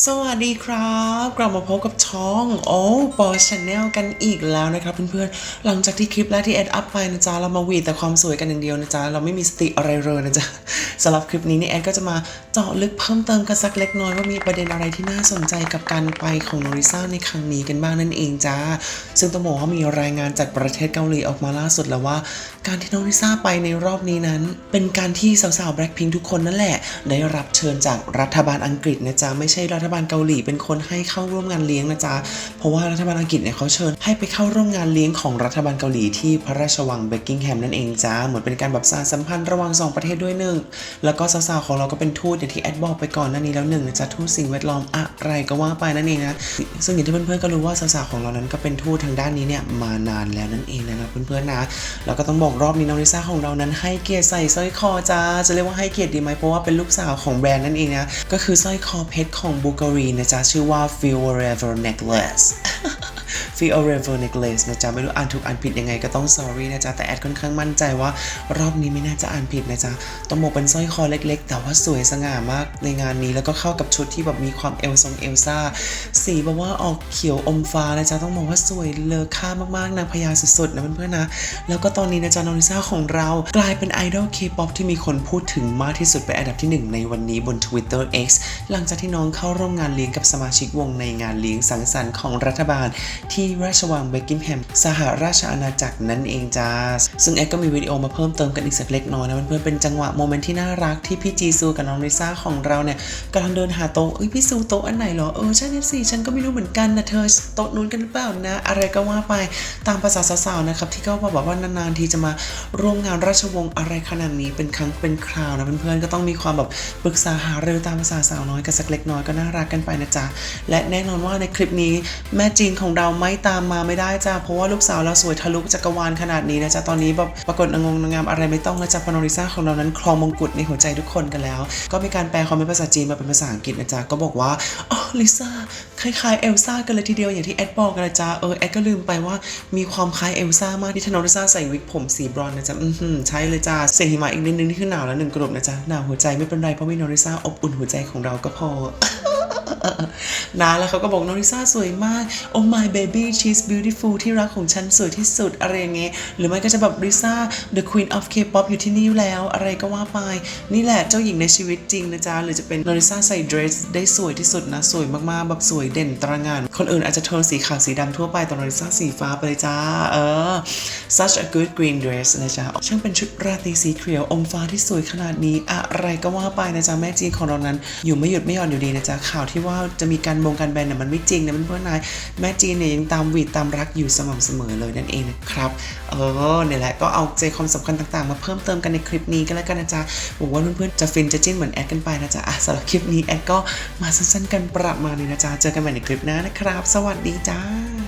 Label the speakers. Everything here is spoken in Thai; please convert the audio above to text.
Speaker 1: สวัสดีครับ กลับมาพบกับช่องโอ้ปอชแนลกันอีกแล้วนะครับเพื่อนๆ หลังจากที่คลิปแรกที่แอดอัพไปนะจ๊ะ เรามาหวีดแต่ความสวยกันอย่างเดียวนะจ๊ะ เราไม่มีสติอะไรเลยนะจ๊ะสำหรับคลิปนี้นี่แอดก็จะมาเจาะลึกเพิ่มเติมกันสักเล็กน้อยว่ามีประเด็นอะไรที่น่าสนใจกับการไปของโนริซ่าในครั้งนี้กันบ้างนั่นเองจ้าซึ่งต้องบอกว่ามีรายงานจากประเทศเกาหลีออกมาล่าสุดแล้วว่า การที่โนริซ่าไปในรอบนี้นั้น เป็นการที่สาวๆแบล็คพิงทุกคนนั่นแหละ ได้รับเชิญจากรัฐบาลอังกฤษนะจ๊ะไม่ใช่รัฐฐบาลเกาหลีเป็นคนให้เข้าร่วมงานเลี้ยงนะจ๊ะ เพราะว่ารัฐบาลอังกฤษเนี่ยเขาเชิญให้ไปเข้าร่วมงานเลี้ยงของรัฐบาลเกาหลีที่พระราชวังเบกกิงแฮมนั่นเองจ้า เหมือนเป็นการแบบสานสัมพันธ์ระหว่างสองประเทศด้วยหนึ่ง แล้วก็สาวๆของเราก็เป็นทูตอย่างที่แอดบอกไปก่อนหน้านี้แล้วหนึ่งนะจ๊ะทูตสิ่งแวดล้อมอะไรก็ว่าไปนั่นเองนะ ซึ่งอย่างที่เพื่อนๆก็รู้ว่าสาวๆของเรานั้นก็เป็นทูตทางด้านนี้เนี่ยมานานแล้วนั่นเองนะเพื่อนๆนะ แล้วก็ต้องบอกรอบนี้น้องลิซ่าของเรานั้นให้เกียรติใส่สร้อยคอจ้า จะเรียกว่าให้เกียรติดีไหมเพราะว่าเป็นลูกสาวของแบรนด์นั่นเองนะ ก็คือสร้อยคอเพชรของบูการีนะจ๊ะชื่อว่า Feel Forever Necklace Feel Forever Necklace นะจ๊ะ ไม่รู้อ่านถูกอ่านผิดยังไงก็ต้อง sorry นะจ๊ะ แต่แอดค่อนข้างมั่นใจว่ารอบนี้ไม่น่าจะอ่านผิดนะจ๊ะต้องบอกเป็นสร้อยคอเล็กๆ แต่ว่าสวยสง่ามากในงานนี้ แล้วก็เข้ากับชุดที่แบบมีความเอลทรงเอลซ่า สีแบบว่าออกเขียวอมฟ้านะจ๊ะ ต้องบอกว่าสวยเลอค่ามากๆนางพญาสุดๆนะเพื่อนๆนะ แล้วก็ตอนนี้นะจ๊ะนองลิซ่าของเรากลายเป็นไอดอลเคป๊อปที่มีคนพูดถึงมากที่สุดเป็นอันดับที่หนึ่งในวันนี้บน Twitter X หลังจากที่น้องเข้าร่วมงานเลี้ยงกับสมาชิกวงในงานเลี้ยงสังสรรค์ของรัฐบาลที่ราชวังเบกกิงแฮมสหราชอาณาจักรนั่นเองจ้า ซึ่งแอดก็มีวิดีโอมาเพิ่มเติมกันอีกสักเล็กน้อยนะเพื่อนๆเป็นจังหวะโมเมนต์ที่น่ารักที่พี่จีซูกับน้องลิซ่าของเราเนี่ยกำลังเดินหาโต๊ะเอ้ยพี่ซูโต๊ะอันไหนเหรอเออใช่เนี่ยสิฉันก็ไม่รู้เหมือนกันนะเธอโต๊ะนู้นกันหรือเปล่านะ อะไรก็ว่าไปตามภาษาสาวๆนะครับที่เขาบอกว่านานๆทีจะมาร่วมงานราชวงศ์อะไรขนาดนี้เป็นครั้งเป็นคราวนะเพื่อนๆก็ต้องมีความแบบปรึกษาหารือตามภาษาสาวน้อยกันสักเล็กน้อยก็น่ารักกันไปนะจ๊ะและแน่นอนว่าในคลิปนี้แม่จีนของเราไม่ตามมาไม่ได้จ้ะเพราะว่าลูกสาวเราสวยทะลุจักรวาลขนาดนี้นะจ๊ะตอนนี้แบบปรากฏงงงามอะไรไม่ต้องนะจ๊ะพานอริซ่าของเรานั้นครองมงกุฎในหัวใจทุกคนกันแล้ว ก็มีการแปลคอมเมนต์ภาษาจีนมาเป็นภาษาอังกฤษนะจ๊ะก็บอกว่าอ๋อลิซ่าคล้ายๆเอลซ่ากันเลยทีเดียวอย่างที่แอดบอกกันนะจ๊ะเออแอดก็ลืมไปว่ามีความคล้ายเอลซ่ามากที่ทานอริซ่าใส่วิกผมสีบรอนซ์นะจ๊ะอือหือใช่เลยจ้าเสียงหิมะอีกนิดนึงนี่คือหนาวแล้วหนึ่งกลุ่มนะจ๊ะหนาวหัวใจไม่เป็นไรเพราะมีนอริซ่าอบอุ่นหัวใจของเราก็พอ นะแล้วเขาก็บอกน้องลิซ่าสวยมาก oh my baby she's beautiful ที่รักของฉันสวยที่สุดอะไรอย่างเงี้ยหรือไม่ก็จะแบบลิซ่า the queen of K-pop อยู่ที่นี่แล้วอะไรก็ว่าไป นี่แหละเจ้าหญิงในชีวิตจริงนะจ๊ะ หรือจะเป็นน้องลิซ่าใส่เดรสได้สวยที่สุดนะ สวยมากๆ แบบสวยเด่นตระหงาน คนอื่นอาจจะโทนสีขาวสีดำทั่วไปแต่น้องลิซ่าสีฟ้าไปเลยจ้า เออ such a good green dress นะจ๊ะช่างเป็นชุดราตรีสีเขียวอมฟ้าที่สวยขนาดนี้ อะไรก็ว่าไปนะจ๊ะแม่จีนของเรานั้น อยู่ไม่หยุดไม่หย่อนอยู่ดีนะจ๊ะข่าวที่ว่า่าจะมีการบงการแบนเนี่ยมันไม่จริงนะเพื่อนนายแม่จีนเนี่ยยังตามหวีดตามรักอยู่สม่ำเสมอเลยนั่นเองนะครับ เออเนี่ยแหละก็เอาใจความสำคัญต่างๆ มาเพิ่มเติมกันในคลิปนี้กันแล้วกันนะจ๊ะหวังว่าเพื่อนๆจะฟินจะจิ้นเหมือนแอดกันไปนะจ๊ะอะสำหรับคลิปนี้แอดก็มาสั้นๆกันประมาณนี้นะจ๊ะเจอกันใหม่ในคลิปหน้านะครับ สวัสดีจ้า